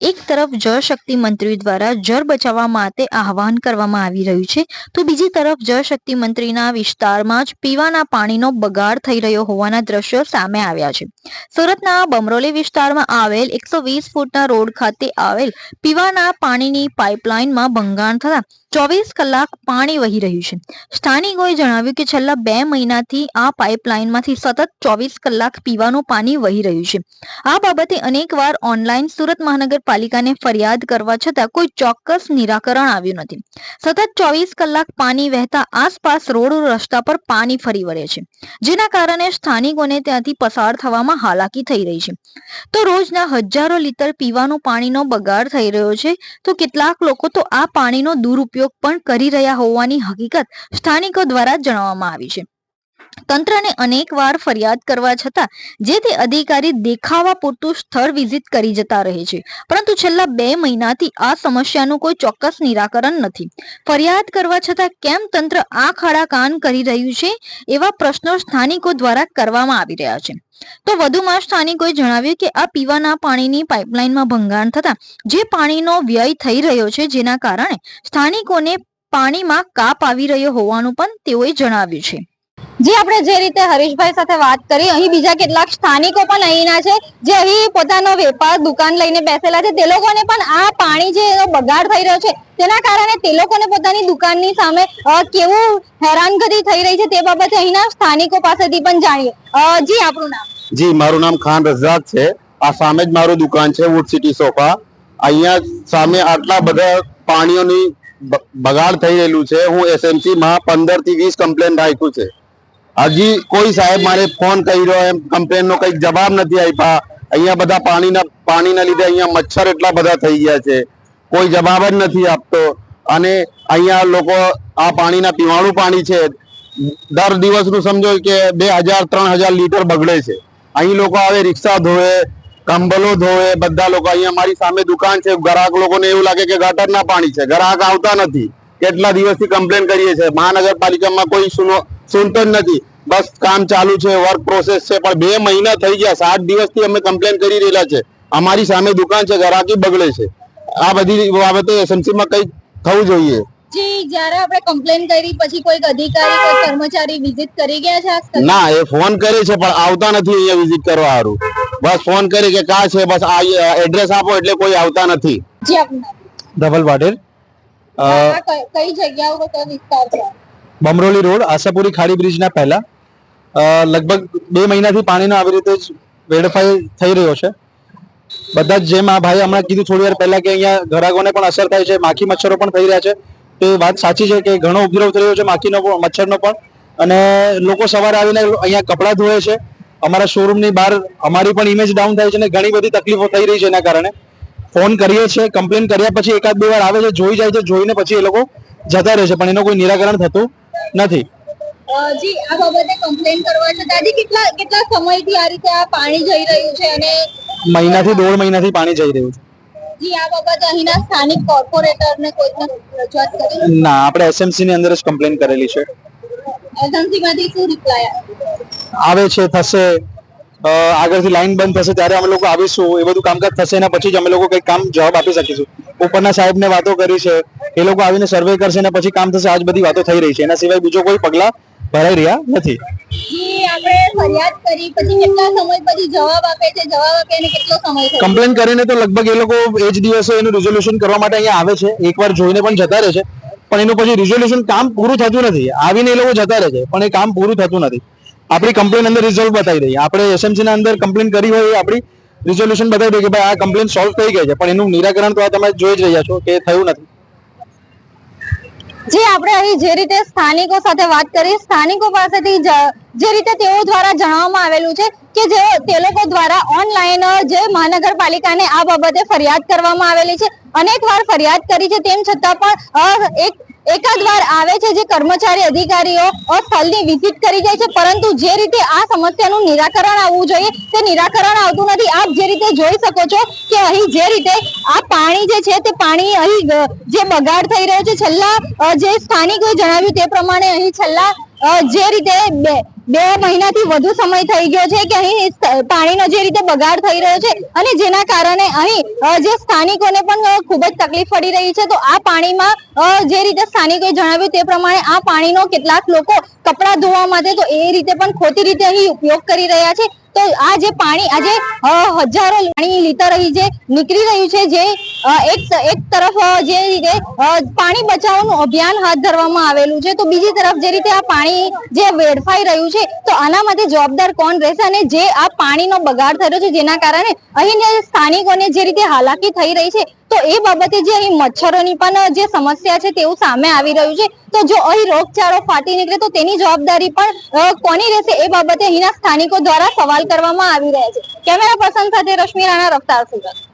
એક તરફ જળશક્તિ મંત્રી દ્વારા જળ બચાવવા માટે આહવાન કરવામાં આવી રહ્યું છે, તો બીજી તરફ જળશક્તિ મંત્રીના વિસ્તારમાં જ પીવાના પાણીનો બગાડ થઈ રહ્યો હોવાના દ્રશ્યો સામે આવ્યા છે. સુરતના બમરોલી વિસ્તારમાં આવેલ એકસો વીસ ફૂટના રોડ ખાતે આવેલ પીવાના પાણીની પાઇપલાઇનમાં ભંગાણ થતા ચોવીસ કલાક પાણી વહી રહ્યું છે. સ્થાનિકોએ જણાવ્યું કે છેલ્લા બે મહિનાથી આ પાઇપલાઇનમાંથી સતત ચોવીસ કલાક પીવાનું પાણી વહી રહ્યું છે. આ બાબતે અનેકવાર ઓનલાઈન સુરત મહાનગરપાલિકાને ફરિયાદ કરવા છતાં કોઈ ચોક્કસ નિરાકરણ આવ્યું નથી. સતત ચોવીસ કલાક પાણી વહેતા આસપાસ રોડ રસ્તા પર પાણી ફરી વળે છે. જેના કારણે સ્થાનિકોને ત્યાંથી પસાર થવામાં હાલાકી થઈ રહી છે. તો રોજના હજારો લીટર પીવાનું પાણીનો બગાડ થઈ રહ્યો છે. તો કેટલાક લોકો તો આ પાણીનો દુરુપયોગ પણ કરી રહ્યા હોવાની હકીકત સ્થાનિકો દ્વારા જણાવવામાં આવી છે. તંત્રને અનેકવાર ફરિયાદ કરવા છતાં, જે તે અધિકારી દેખાવા પૂરતું સ્થળ વિઝિટ કરી જતા રહે છે. પરંતુ છેલ્લા બે મહિનાથી આ સમસ્યાનું કોઈ ચોક્કસ નિરાકરણ નથી. ફરિયાદ કરવા છતાં કેમ તંત્ર આ ખાડા કાન કરી રહ્યું છે, એવા પ્રશ્નો સ્થાનિકો દ્વારા કરવામાં આવી રહ્યા છે. તો વધુમાં સ્થાનિકોએ જણાવ્યું કે આ પીવાના પાણીની પાઇપલાઇનમાં ભંગાણ થતા, જે પાણીનો વ્યય થઈ રહ્યો છે જેના કારણે સ્થાનિકોને પાણીમાં કાપ આવી રહ્યો હોવાનું પણ તેઓએ જણાવ્યું છે. જે આપણે જે રીતે હરીશભાઈ સાથે વાત કરી, અહીં બીજા કેટલાક સ્થાનિકો પણ અહીંના છે, જે અહીં પોતાનો વેપાર દુકાન લઈને બેસેલા છે. તે લોકોને પણ આ પાણી જે બગાડ થઈ રહ્યો છે, તેના કારણે તે લોકોને પોતાની દુકાનની સામે કેવું હેરાનગતિ થઈ રહી છે તે બાબતે અહીંના સ્થાનિકો પાસેથી પણ જાણીએ. જી, આપણું નામ. જી, મારું નામ ખાન રજાક છે. આ સામે જ મારું દુકાન છે વુડ સિટી સોફા અહીંયા સામે આટલા બધા પાણીઓની બગાડ થઈ રહેલું છે. હું એસએમસી માં પંદરથી વીસ કમ્પ્લેન રાખ્યું છે. હજી કોઈ સાહેબ મારે ફોન કર્યો એમ કમ્પ્લેન નો કંઈક જવાબ નથી આપ્યા. અહીંયા બધા પાણીના પાણીના લીધે અહીંયા મચ્છર એટલા બધા થઈ ગયા છે. કોઈ જવાબ જ નથી આપતો. અને અહીંયા લોકો આ પાણીના પીવાણું પાણી છે. દર દિવસનું સમજો કે બે હજાર, ત્રણ હજાર લીટર બગડે છે. અહીં લોકો આવે, રિક્ષા ધોવે, કંબલો ધોવે, બધા લોકો અહીંયા મારી સામે દુકાન છે. ગ્રાહક લોકોને એવું લાગે કે ગટરના પાણી છે. ગ્રાહક આવતા નથી. કેટલા દિવસથી કમ્પ્લેન કરીએ છીએ? મહાનગરપાલિકામાં કોઈ સુનો સુનતો જ નથી. બસ કામ ચાલુ છે વર્ક પ્રોસેસ છે પણ બે મહિના થઈ ગયા સાત દિવસથી અમે કમ્પ્લેન કરી રહેલા છે. અમારી સામે દુકાન છે ગ્રાહકી બગડે છે. આ બધી બાબતે એસએમસીમાં કંઈક થવું જોઈએ. જી જ્યારે આપણે કમ્પ્લેન કરી પછી કોઈક અધિકારી કોઈ કર્મચારી વિઝિટ કરી ગયા છે ના એ ફોન કરે છે પણ આવતા નથી અહીંયા વિઝિટ કરવા બસ ફોન કરી કે કા છે બસ આ એડ્રેસ આપો એટલે કોઈ આવતા નથી. જી આપનું ધવલ પાટીલ કઈ- કઈ જગ્યા ઉપર વિસ્તાર છે? બમરોલી રોડ, આશાપુરી ખાડી બ્રિજના પહેલા. લગભગ બે મહિનાથી પાણીનો આવી રીતે જ વેડફાઈ થઈ રહ્યો છે. બધા જ જેમ આ ભાઈ હમણાં કીધું થોડી વાર પહેલા કે અહીંયા ઘરાકોને પણ અસર થાય છે, માખી મચ્છરો પણ થઈ રહ્યા છે. તે વાત સાચી છે કે ઘણો ઉપદ્રવ થઈ રહ્યો છે માખીનો મચ્છરનો પણ. અને લોકો સવારે આવીને અહીંયા કપડાં ધોવે છે. અમારા શોરૂમની બહાર અમારી પણ ઇમેજ ડાઉન થાય છે અને ઘણી બધી તકલીફો થઈ રહી છે એના કારણે. ફોન કરીએ છીએ કમ્પ્લેન કર્યા પછી એકાદ બે વાર આવે છે, જોઈ જાય છે, જોઈને પછી એ લોકો જતા રહે છે, પણ એનું કોઈ નિરાકરણ થતું નથી. જી આ બાબતે કમ્પ્લેન કરવા છતાં હજી કેટલા કેટલા સમયથી આ રીતે આ પાણી જઈ રહ્યું છે અને મહિનાથી દોઢ મહિનાથી પાણી જઈ રહ્યું છે. જી આ બાબતે અહીંના સ્થાનિક કોર્પોરેટરને કોઈને રજૂઆત કરી? ના આપણે એસએમસી ની અંદર જ કમ્પ્લેન કરેલી છે. એજન્સીમાંથી શું રિપ્લાય આવે છે થશે. આગળથી લાઈન બંધ થશે ત્યારે અમે લોકો આવીશું એ બધું કામકાજ થશે એના પછી જ અમે લોકો કંઈક કામ જવાબ આપી શકીશું. ઉપરના સાહેબને વાતો કરી છે એ લોકો આવીને સર્વે કરશે અને પછી કામ થશે આજ બધી વાતો થઈ રહી છે. એના સિવાય બીજો કોઈ પગલા ભરાઈ રહ્યા નથી. કમ્પ્લેન કરીને તો લગભગ એ લોકો એ જ દિવસે એનું રિઝોલ્યુશન કરવા માટે અહીંયા આવે છે. એકવાર જોઈને પણ જતા રહે છે. પણ એનું પછી રિઝોલ્યુશન કામ પૂરું થતું નથી. આવીને એ લોકો જતા રહે છે પણ એ કામ પૂરું થતું નથી. આપણી કમ્પ્લેન અંદર રિઝોલ્વ બતાવી દઈએ. આપણે એસએમસી ના અંદર કમ્પ્લેન કરી હોય આપણી રિઝોલ્યુશન બતાવી દઈએ કે ભાઈ આ કમ્પ્લેન સોલ્વ થઈ ગઈ છે. પણ એનું નિરાકરણ તો આ તમે જોઈ જ રહ્યા છો કે થયું નથી. જે, આપણે અહીં જે રીતે સ્થાનિકો સાથે વાત કરી, સ્થાનિકો પાસેથી જે રીતે તેઓ દ્વારા જણાવવામાં આવેલું છે કે જે તે લોકો દ્વારા ઓનલાઈન જે મહાનગરપાલિકાને આ બાબતે ફરિયાદ કરવામાં આવેલી છે. અનેક વાર ફરિયાદ કરી છે. તેમ છતાં પણ એક એકાદ વાર આવે છે જે કર્મચારી અધિકારીઓ સ્થળની વિઝિટ કરી જાય છે, પરંતુ જે રીતે આ સમસ્યાનું નિરાકરણ આવવું જોઈએ, તે નિરાકરણ આવતું નથી. આપ જે રીતે જોઈ શકો છો કે અહીં જે રીતે આ પાણી જે છે, તે પાણી અહીં જે બગાડ થઈ રહ્યો છે, છેલ્લા જે સ્થાનિકોએ જણાવ્યું તે પ્રમાણે અહીં છેલ્લા જે રીતે બે મહિનાથી વધુ સમય થઈ ગયો છે કે અહીં પાણીનો જે રીતે બગાડ થઈ રહ્યો છે અને જેના કારણે અહીં જે સ્થાનિકોને પણ ખૂબ જ તકલીફ પડી રહી છે, તો આ પાણીમાં જે રીતે સ્થાનિકોએ જણાવ્યું તે પ્રમાણે આ પાણીનો કેટલાક લોકો કપડાં ધોવા માટે તો એ રીતે પણ ખોટી રીતે અહીં ઉપયોગ કરી રહ્યા છે. તો આ જે પાણી આજે હજારો પાણી લીટર જે નીકળી રહ્યું છે, જે એક એક તરફ જે રીતે પાણી બચાવવાનું અભિયાન હાથ ધરવામાં આવેલું છે, તો બીજી તરફ જે રીતે આ પાણી જે વેડફાઈ રહ્યું છે, તો આના માટે જવાબદાર કોણ રહેશે અને જે આ પાણીનો બગાડ થયો છે, જેના કારણે અહીં સ્થાનિકોને જે રીતે હાલાકી થઈ રહી છે તો એ બાબતે જે અહીં મચ્છરોની પણ જે સમસ્યા છે તેવું સામે આવી રહ્યું છે. તો જો અહીં રોગચાળો ફાટી નીકળે તો તેની જવાબદારી પણ કોની રહેશે? એ બાબતે અહીંના સ્થાનિકો દ્વારા સવાલ કરવામાં આવી રહ્યા છે. કેમેરા પર્સન સાથે રશ્મિ રાણા, રફતાર સુરત.